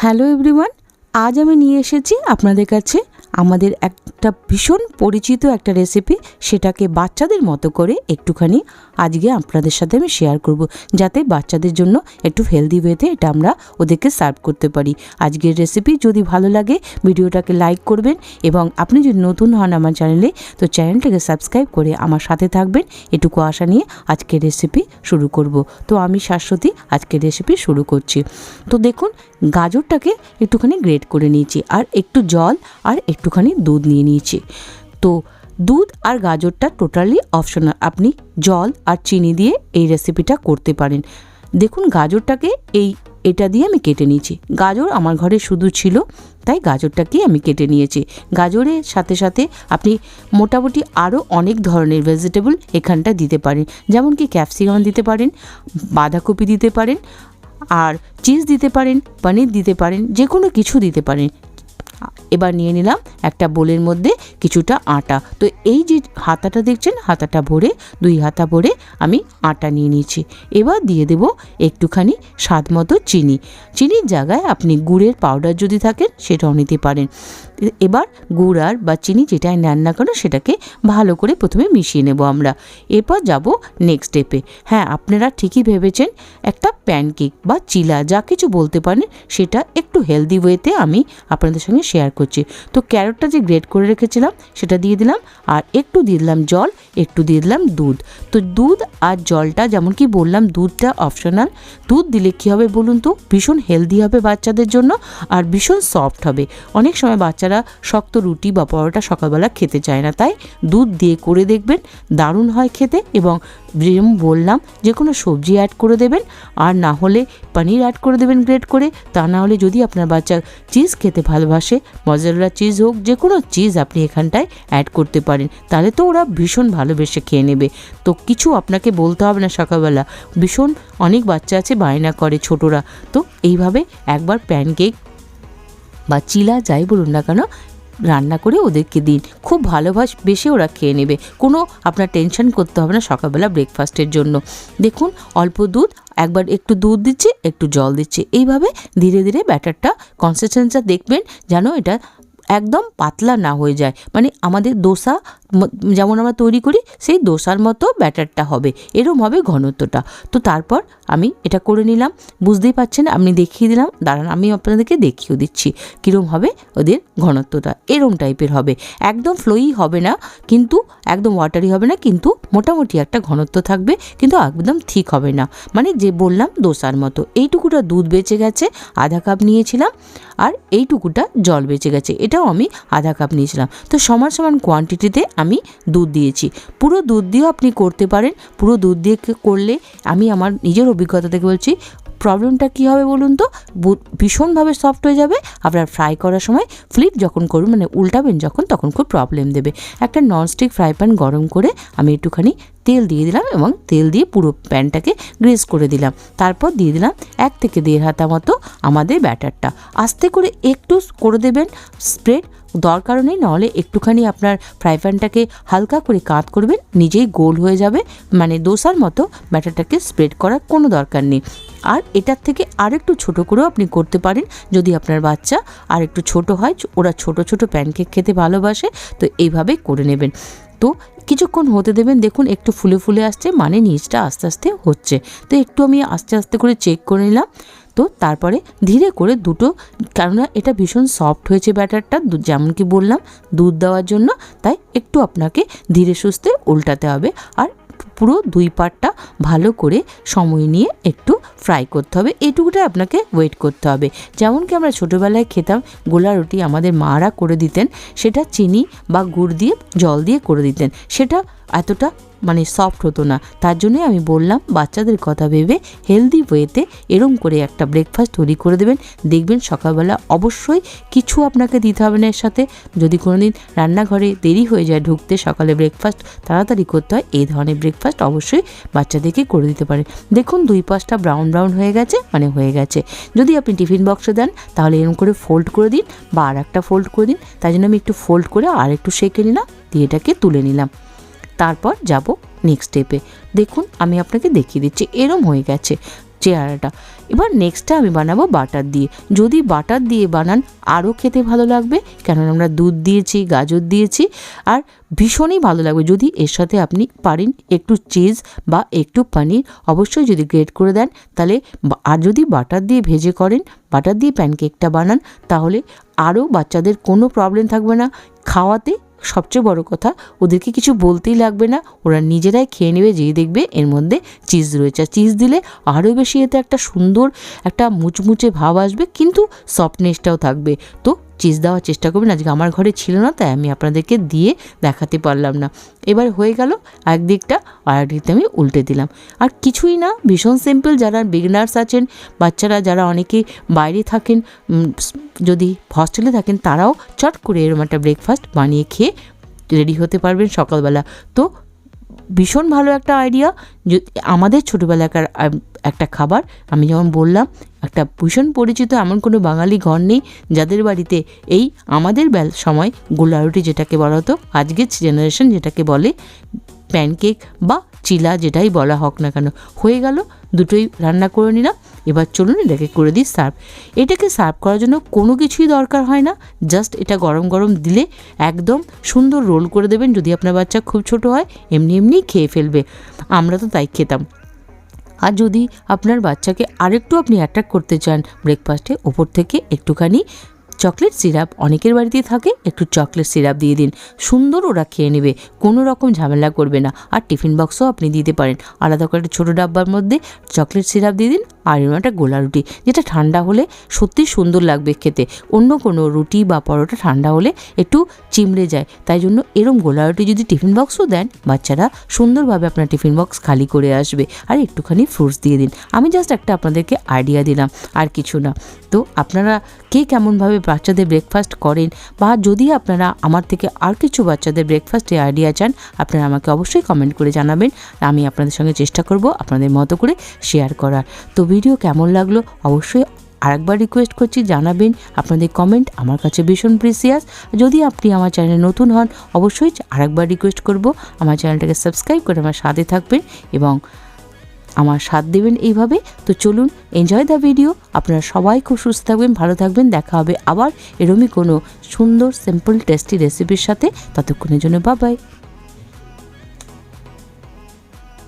Hello everyone আজ আমি নিয়ে এসেছি আপনাদের কাছে আমাদের একটা ভীষণ পরিচিত একটা রেসিপি সেটাকে বাচ্চাদের মতো করে একটুখানি আজকে আপনাদের সাথে আমি শেয়ার করব, যাতে বাচ্চাদের জন্য একটু হেলদি ওয়েতে এটা আমরা ওদেরকে সার্ভ করতে পারি। আজকের রেসিপি যদি ভালো লাগে, ভিডিওটাকে লাইক করবেন এবং আপনি যদি নতুন হন আমার চ্যানেলে তো চ্যানেলটাকে সাবস্ক্রাইব করে আমার সাথে থাকবেন। এটুকু আশা নিয়ে আজকের রেসিপি শুরু করব। তো আমি শাশ্বতী, আজকের রেসিপি শুরু করছি। তো দেখুন, গাজরটাকে একটুখানি গ্রেট করে নিয়েছি। আর একটু জল আর একটুখানি দুধ নিয়ে নিয়েছি। তো দুধ আর গাজরটা টোটালি অপশনাল আপনি জল আর চিনি দিয়ে এই রেসিপিটা করতে পারেন। দেখুন গাজরটাকে এই এটা দিয়ে আমি কেটে নিয়েছি। গাজর আমার ঘরে শুধু ছিল, তাই গাজরটাকেই আমি কেটে নিয়েছি। গাজরের সাথে সাথে আপনি মোটামুটি আরও অনেক ধরনের ভেজিটেবল এখানটা দিতে পারেন। যেমন কি ক্যাপসিকাম দিতে পারেন, বাঁধাকপি দিতে পারেন, আর চিজ দিতে পারেন, পনির দিতে পারেন যে কোনো কিছু দিতে পারেন। এবার নিয়ে নিলাম একটা বোলের মধ্যে কিছুটা আটা। তো এই যে হাতাটা দেখছেন, হাতাটা ভরে, দুই হাতা ভরে আমি আটা নিয়ে নিয়েছি। এবার দিয়ে দেব একটুখানি স্বাদ মতো চিনি। চিনির জায়গায় আপনি গুড়ের পাউডার যদি থাকেন, সেটাও নিতে পারেন। এবার গুড় আর বা চিনি যেটাই নেন না কেন, সেটাকে ভালো করে প্রথমে মিশিয়ে নেব আমরা। এরপর যাব নেক্সট স্টেপে হ্যাঁ আপনারা ঠিকই ভেবেছেন, একটা প্যানকেক বা চিলা যা কিছু বলতে পারেন, সেটা একটু হেলদি ওয়েতে আমি আপনাদের সঙ্গে শেয়ার করছি। তো ক্যারটটা যে গ্রেট করে রেখেছিলাম, সেটা দিয়ে দিলাম, আর একটু দিয়ে দিলাম জল, একটু দিয়ে দিলাম দুধ। তো দুধ আর জলটা, যেমন কি বললাম, দুধটা অপশনাল দুধ দিলে কী হবে বলুন তো? ভীষণ হেলদি হবে বাচ্চাদের জন্য, আর ভীষণ সফট হবে। অনেক সময় বাচ্চারা শক্ত রুটি বা পরোটা সকালবেলা খেতে চায় না, তাই দুধ দিয়ে করে দেখবেন, দারুণ হয় খেতে। এবং যেরকম বললাম, যে কোনো সবজি অ্যাড করে দেবেন, আর না হলে পনির অ্যাড করে দেবেন গ্রেট করে। তা না হলে যদি আপনার বাচ্চা চিজ খেতে ভালোবাসে মজারেলা চিজ হোক যে কোনো চিজ আপনি এখানটায় অ্যাড করতে পারেন। তাহলে তো ওরা ভীষণ ভালোবেসে খেয়ে নেবে। তো কিছু আপনাকে বলতে হবে না সকালবেলা। ভীষণ অনেক বাচ্চা আছে, বায়না করে ছোটরা। তো এইভাবে একবার প্যানকেক বা চিলা যাই বলুন না কেন রান্না করে ওদেরকে দিন। খুব ভালোবাস বেশি ওরা খেয়ে নেবে। কোনো আপনার টেনশন করতে হবে না সকালবেলা ব্রেকফাস্টের জন্য। দেখুন, অল্প দুধ, একবার একটু দুধ দিচ্ছে, একটু জল দিচ্ছে। এইভাবে ধীরে ধীরে ব্যাটারটা কনসিস্টেন্সিটা দেখবেন যেন এটা একদম পাতলা না হয়ে যায়। মানে আমাদের দোসা যেমন আমরা তৈরি করি, সেই দোসার মতো ব্যাটারটা হবে। এরম হবে ঘনত্বটা। তো তারপর আমি এটা করে নিলাম। বুঝতেই পারছেন আমি দেখিয়ে দিলাম। দাঁড়ান, আমি আপনাদেরকে দেখিয়েও দিচ্ছি কীরম হবে ওদের ঘনত্বটা। এরম টাইপের হবে। একদম ফ্লোই হবে না, কিন্তু একদম ওয়াটারি হবে না, কিন্তু মোটামুটি একটা ঘনত্ব থাকবে, কিন্তু একদম ঠিক হবে না। মানে যে বললাম, দোসার মতো। এইটুকুটা দুধ বেঁচে গেছে, আধা কাপ নিয়েছিলাম, আর এইটুকুটা জল বেঁচে গেছে। এটাও আমি আধা কাপ নিয়েছিলাম। তো সমান সমান কোয়ান্টিটিতে আমি দুধ দিয়েছি। পুরো দুধ দিয়েও আপনি করতে পারেন। পুরো দুধ দিয়ে করলে আমি আমার নিজের অভিজ্ঞতা থেকে বলছি প্রবলেমটা কী হবে বলুন তো? ভীষণভাবে সফট হয়ে যাবে। আপনার ফ্রাই করার সময় ফ্লিপ যখন করুন মানে উল্টাবেন যখন, তখন খুব প্রবলেম দেবে। একটা ননস্টিক ফ্রাই প্যান গরম করে আমি একটুখানি তেল দিয়ে দিলাম এবং তেল দিয়ে পুরো প্যানটাকে গ্রেস করে দিলাম। তারপর দিয়ে দিলাম এক থেকে দেড় হাতা মতো আমাদের ব্যাটারটা। আস্তে করে একটু করে দেবেন স্প্রেড, দরকার নেই, নাহলে একটুখানি আপনার ফ্রাই প্যানটাকে হালকা করে কাত করবেন, নিজেই গোল হয়ে যাবে মানে দোসার মতো ব্যাটারটাকে স্প্রেড করার কোনো দরকার নেই। আর এটার থেকে আরেকটু ছোট করেও আপনি করতে পারেন, যদি আপনার বাচ্চা আর একটু ছোট হয়, ওরা ছোট ছোট প্যানকেক খেতে ভালোবাসে, তো এইভাবেই করে নেবেন। তো কিছুক্ষণ হতে দেবেন, দেখুন একটু ফুলে ফুলে আসছে মানে নিচটা আস্তে আস্তে হচ্ছে। তো একটু আমি আস্তে আস্তে করে চেক করে নিলাম। তো তারপরে ধীরে করে দুটো, কেননা এটা ভীষণ সফট হয়েছে ব্যাটারটা যেমন কি বললাম, দুধ দেওয়ার জন্য, তাই একটু আপনাকে ধীরে সুস্থে উল্টাতে হবে। আর পুরো দুই পাটটা ভালো করে সময় নিয়ে একটু ফ্রাই করতে হবে। এটুকুটাই আপনাকে ওয়েট করতে হবে। যেমন কি আমরা ছোটোবেলায় খেতাম, গোলা রুটি আমাদের মারা করে দিতেন, সেটা চিনি বা গুড় দিয়ে, জল দিয়ে করে দিতেন। সেটা এতটা মানে সফট হতো না। তার জন্যই আমি বললাম, বাচ্চাদের কথা ভেবে হেলদি ওয়েতে এরম করে একটা ব্রেকফাস্ট তৈরি করে দেবেন। দেখবেন সকালবেলা অবশ্যই কিছু আপনাকে দিতে হবে না এর সাথে। যদি কোনো দিন রান্নাঘরে দেরি হয়ে যায় ঢুকতে সকালে ব্রেকফাস্ট তাড়াতাড়ি করতে হয়, এই ধরনের ব্রেকফাস্ট অবশ্যই বাচ্চাদেরকে করে দিতে পারেন। দেখুন, দুই পাঁচটা ব্রাউন ব্রাউন হয়ে গেছে মানে হয়ে গেছে। যদি আপনি টিফিন বক্সে দেন, তাহলে এরম করে ফোল্ড করে দিন বা আর একটা ফোল্ড করে দিন। তাই জন্য আমি একটু ফোল্ড করে আর একটু সেঁকে নিলাম, দিয়ে এটাকে তুলে নিলাম। তারপর যাব নেক্সট স্টেপে দেখুন, আমি আপনাকে দেখিয়ে দিচ্ছি, এরম হয়ে গেছে চেহারাটা। এবার নেক্সটটা আমি বানাবো বাটার দিয়ে। যদি বাটার দিয়ে বানান, আরও খেতে ভালো লাগবে, কেননা আমরা দুধ দিয়েছি, গাজর দিয়েছি, আর ভীষণই ভালো লাগবে। যদি এর সাথে আপনি পারেন একটু চিজ বা একটু পানির, অবশ্যই যদি গ্রেট করে দেন, তাহলে আর যদি বাটার দিয়ে ভেজে করেন, বাটার দিয়ে প্যানকেকটা বানান, তাহলে আরও বাচ্চাদের কোনো প্রবলেম থাকবে না। খাওয়াতে সবচেয়ে বড় কথা, ওদেরকে কিছু বলতেই লাগবে না। ওরা নিজেরাই খেয়ে নেবে, যেই দেখবে এর মধ্যে চিজ রয়েছে। আর চিজ দিলে আরও বেশি এতে একটা সুন্দর একটা মুচমুচে ভাব আসবে, কিন্তু সফটনেসটাও থাকবে। তো চিজ দেওয়ার চেষ্টা করবেন। আজকে আমার ঘরে ছিল না, তাই আমি আপনাদেরকে দিয়ে দেখাতে পারলাম না। এবার হয়ে গেল একদিকটা, আর একদিকটা আমি উল্টে দিলাম। আর কিছুই না, ভীষণ সিম্পল যারা বিগনার্স আছেন, বাচ্চারা যারা অনেকে বাইরে থাকেন যদি হস্টেলে থাকেন, তারাও চট করে এরকম একটা ব্রেকফাস্ট বানিয়ে খেয়ে রেডি হতে পারবেন সকালবেলা। তো ভীষণ ভালো একটা আইডিয়া আমাদের ছোটোবেলাকার একটা খাবার, আমি যেমন বললাম, একটা ভীষণ পরিচিত এমন কোনো বাঙালি ঘর নেই যাদের বাড়িতে এই আমাদের বেল, সময় গোলা রুটি যেটাকে বলা হতো, আজকের জেনারেশন যেটাকে বলে প্যানকেক বা চিলা যেটাই বলা হোক না কেন, হয়ে গেল। দুটোই রান্না করে নিলাম। এবার চলুন এটাকে করে দিই সার্ভ। এটাকে সার্ভ করার জন্য কোনো কিছুই দরকার হয় না। জাস্ট এটা গরম গরম দিলে একদম সুন্দর রোল করে দেবেন। যদি আপনার বাচ্চা খুব ছোট হয়, এমনি এমনি খেয়ে ফেলবে। আমরা তো তাই খেতাম। আর যদি আপনার বাচ্চাকে আরেকটু আপনি অ্যাট্রাক্ট করতে চান ব্রেকফাস্টে ওপর থেকে একটুখানি চকলেট সিরাপ অনেকের বাড়িতেই থাকে, একটু চকলেট সিরাপ দিয়ে দিন। সুন্দর ওরা খেয়ে নেবে, কোনো রকম ঝামেলা করবে না। আর টিফিন বক্সও আপনি দিতে পারেন। আলাদা করে ছোটো ডাব্বার মধ্যে চকলেট সিরাপ দিয়ে দিন আর একটা গোলা রুটি, যেটা ঠান্ডা হলে সত্যি সুন্দর লাগবে খেতে। অন্য কোনো রুটি বা পরোটা ঠান্ডা হলে একটু চিমড়ে যায়। তাই জন্য এরম গোলা রুটি যদি টিফিন বক্সও দেন, বাচ্চারা সুন্দরভাবে আপনার টিফিন বক্স খালি করে আসবে আর একটুখানি ফ্রুটস দিয়ে দিন। আমি জাস্ট একটা আপনাদেরকে আইডিয়া দিলাম, আর কিছু না। তো আপনারা কে কেমনভাবে বাচ্চাদের ব্রেকফাস্ট করেন বা যদি আপনারা আমার থেকে আর কিছু বাচ্চাদের ব্রেকফাস্টে আইডিয়া চান, আপনারা আমাকে অবশ্যই কমেন্ট করে জানাবেন। আমি আপনাদের সঙ্গে চেষ্টা করব আপনাদের মতো করে শেয়ার করার। তো ভিডিও কেমন লাগল অবশ্যই আরেকবার রিকোয়েস্ট করছি জানাবেন। আপনাদের কমেন্ট আমার কাছে ভীষণ প্রিসিয়াস যদি আপনি আমার চ্যানেলে নতুন হন, অবশ্যই আরেকবার রিকোয়েস্ট করব। আমার চ্যানেলটাকে সাবস্ক্রাইব করে আমার সাথে থাকবেন এবং আমার সাথ দেবেন এইভাবে। তো চলুন এনজয় দ্য ভিডিও আপনারা সবাই খুব সুস্থ থাকবেন, ভালো থাকবেন। দেখা হবে আবার এরমই কোনো সুন্দর সিম্পল টেস্টি রেসিপির সাথে। ততক্ষণের জন্য বাবাই